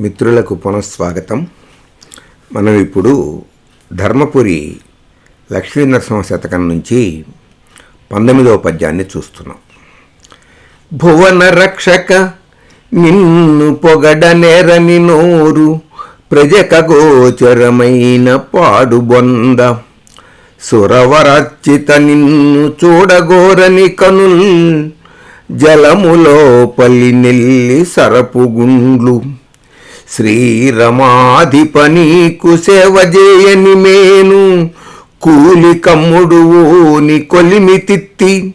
మిత్రులకు పునఃస్వాగతం. మనం ఇప్పుడు ధర్మపురి లక్ష్మీనరసింహ శతకం నుంచి పంతొమ్మిదవ పద్యాన్ని చూస్తున్నాం. భువన రక్షక నిన్ను పొగడనేరని నోరు ప్రజక గోచరమైన పాడుబొంద సురవరచిత నిన్ను చూడగోరని కనుల్ జలములోపలి నెల్లి సరపుగుండ్లు. శ్రీరమాధిపని నీకు సేవ చేయని మేను. కూలి కమ్ముడు ఓని కొలిమి తిత్తి.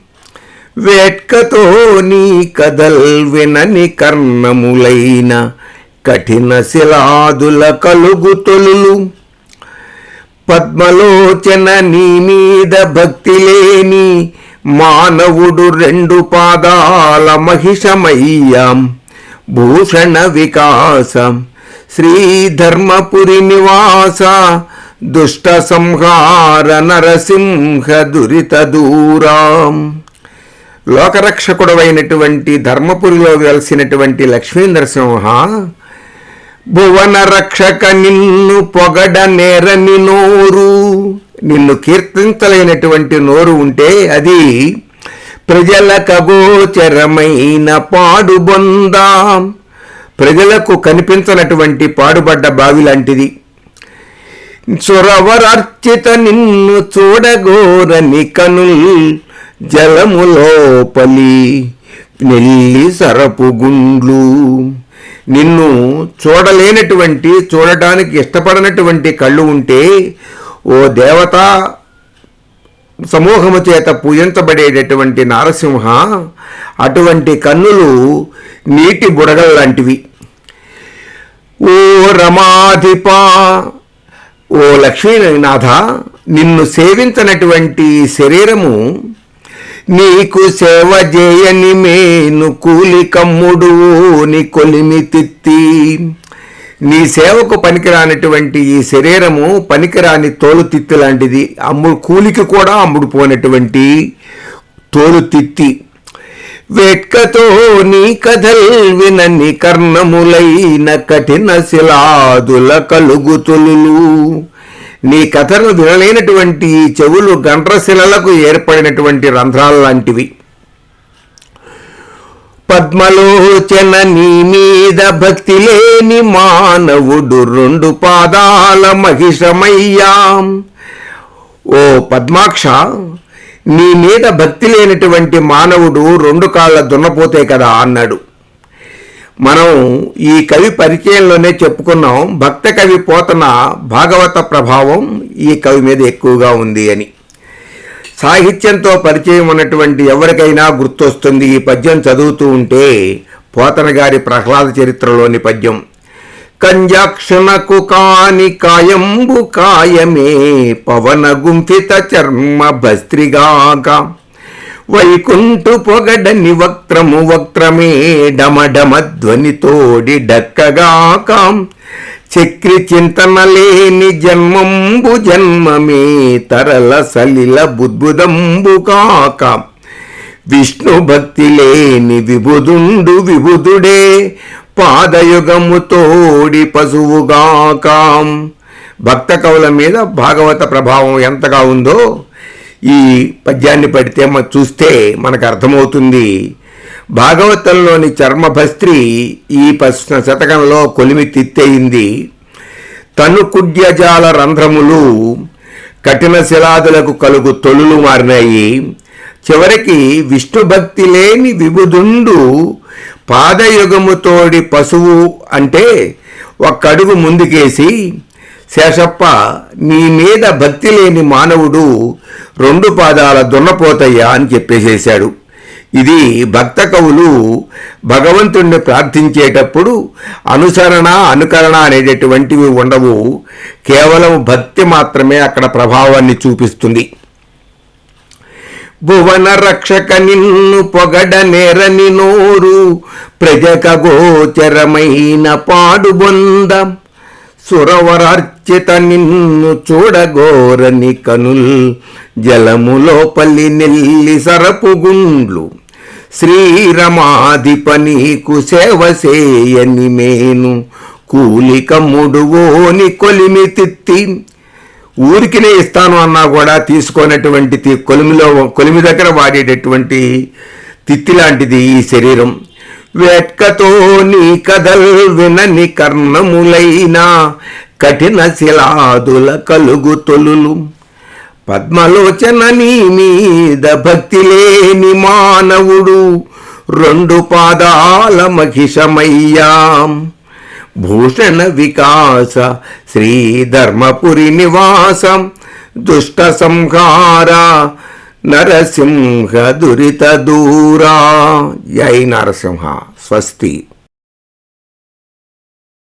వేట్కతో నీ కదల్ వినని కర్ణములైన కఠిన శిలాదుల కలుగు తొలులు. పద్మలోచన నీ మీద భక్తి లేని మానవుడు రెండు పాదాల మహిషమయ్యాం. భూషణ వికాసం శ్రీధర్మపురి నివాస దుష్ట సంహార నరసింహ దురిత దూరాం. లోకరక్షకుడవైనటువంటి ధర్మపురిలో వెలసినటువంటి లక్ష్మీ నరసింహ భువన రక్షక నిన్ను పొగడ నేరని నోరు నిన్ను కీర్తించలేనటువంటి నోరు ఉంటే అది ప్రజల కగోచరమైన పాడుబొందా. ప్రజలకు కనిపించనటువంటి పాడుబడ్డ బావి లాంటిది. చొరవరార్చిత నిన్ను చూడగోరని కనుల్ జలములోపలి నెల్లి సరపు గుండ్లు. నిన్ను చూడలేనటువంటి చూడటానికి ఇష్టపడనటువంటి కళ్ళు ఉంటే ఓ దేవత సమూహము చేత పూజించబడేటటువంటి నారసింహ అటువంటి కన్నులు నీటి బుడగల లాంటివి. ఓ రమాధిప ఓ లక్ష్మీనాథ నిన్ను సేవించనటువంటి శరీరము నీకు సేవ చేయని మేను కూలి కమ్ముడు నీ కొలిమి తిత్తి. నీ సేవకు పనికిరానటువంటి ఈ శరీరము పనికిరాని తోలుతిత్తి లాంటిది. అమ్ముడు కూలికి కూడా అమ్ముడు పోనటువంటి తోలుతిత్తి వెట్కతో నీ కథల్ వినని కర్ణములైన కఠిన శిలాదుల కలుగుతులు నీ కథను వినలేనటువంటి చెవులు గండ్రశిలలకు ఏర్పడినటువంటి రంధ్రాల లాంటివి. పద్మలోచన నీ మీద భక్తి లేని మానవుడు రెండు పాదాల మహిషమయ్యాం. ఓ పద్మాక్ష నీ మీద భక్తి లేనటువంటి మానవుడు రెండు కాళ్ళ దున్నపోతే కదా అన్నాడు. మనం ఈ కవి పరిచయంలోనే చెప్పుకున్నాం భక్త కవి పోతన భాగవత ప్రభావం ఈ కవి మీద ఎక్కువగా ఉంది అని. సాహిత్యంతో పరిచయం ఉన్నటువంటి ఎవరికైనా గుర్తొస్తుంది ఈ పద్యం చదువుతూ ఉంటే పోతన గారి ప్రహ్లాద చరిత్రలోని పద్యం. కంజాక్షణకు కాని కాయంబు కాయమే పవన గుంఫిత చర్మ భస్త్రిగాక. వైకుంఠు పొగడని వక్త్రము వక్త్రమే డమడమ ధ్వనితోడి డక్కగాక. చక్రి చింతన లేని జన్మంబు జన్మమే తరల సలిల బుద్బుదంబు కాక. విష్ణు భక్తి లేని విబుదుండు విబుధుడే పాదయుగము తోడి పశువుగాకాం. భక్త కవుల మీద భాగవత ప్రభావం ఎంతగా ఉందో ఈ పద్యాన్ని పడితే చూస్తే మనకు అర్థమవుతుంది. భాగవతంలోని చర్మభస్త్రి ఈ పశ్న శతకంలో కొలిమి తిత్తయింది. తను కుడ్యజాల రంధ్రములు కఠిన శిలాదులకు కలుగు తొలులు మారినాయి. చివరికి విష్ణు భక్తి లేని విభుదుండు పాదయుగముతోడి పశువు అంటే ఒక్కడుగు ముందుకేసి శేషప్ప నీ మీద భక్తి లేని మానవుడు రెండు పాదాల దున్నపోతయ్యా అని చెప్పేసేశాడు. ఇది భక్త కవులు భగవంతుణ్ణి ప్రార్థించేటప్పుడు అనుసరణ అనుకరణ అనేటటువంటివి ఉండవు. కేవలం భక్తి మాత్రమే అక్కడ ప్రభావాన్ని చూపిస్తుంది. భువన రక్షక నిన్ను పొగడ నేరని నోరు ప్రజక గోచరమైన పాడుబొంద సురవరార్చిత నిన్ను చూడగోరని కనుల్ జలములోపలి నెల్లి సరపుగుండ్లు. శ్రీరమాధిప నీకు సేవ చేయని మేను. కూలిక ముడువోని కొలిమి తిత్తి. ఊరికినే ఇస్తాను అన్నా కూడా తీసుకోనటువంటి కొలిమిలో కొలిమి దగ్గర వాడేటటువంటి తిత్తి లాంటిది ఈ శరీరం. వేట్కతో నీ కథల్ వినని కర్ణములైన కఠిన శిలాదుల కలుగు తొలులు. పద్మలోచన నీ మీద భక్తి లేని మానవుడు. రెండు పాదాల మహిషమయ్యాం. భూషణ వికాస శ్రీ ధర్మపురి నివాసం దుష్ట సంహార నరసింహ దురిత దూరా. జై నరసింహ స్వస్తి.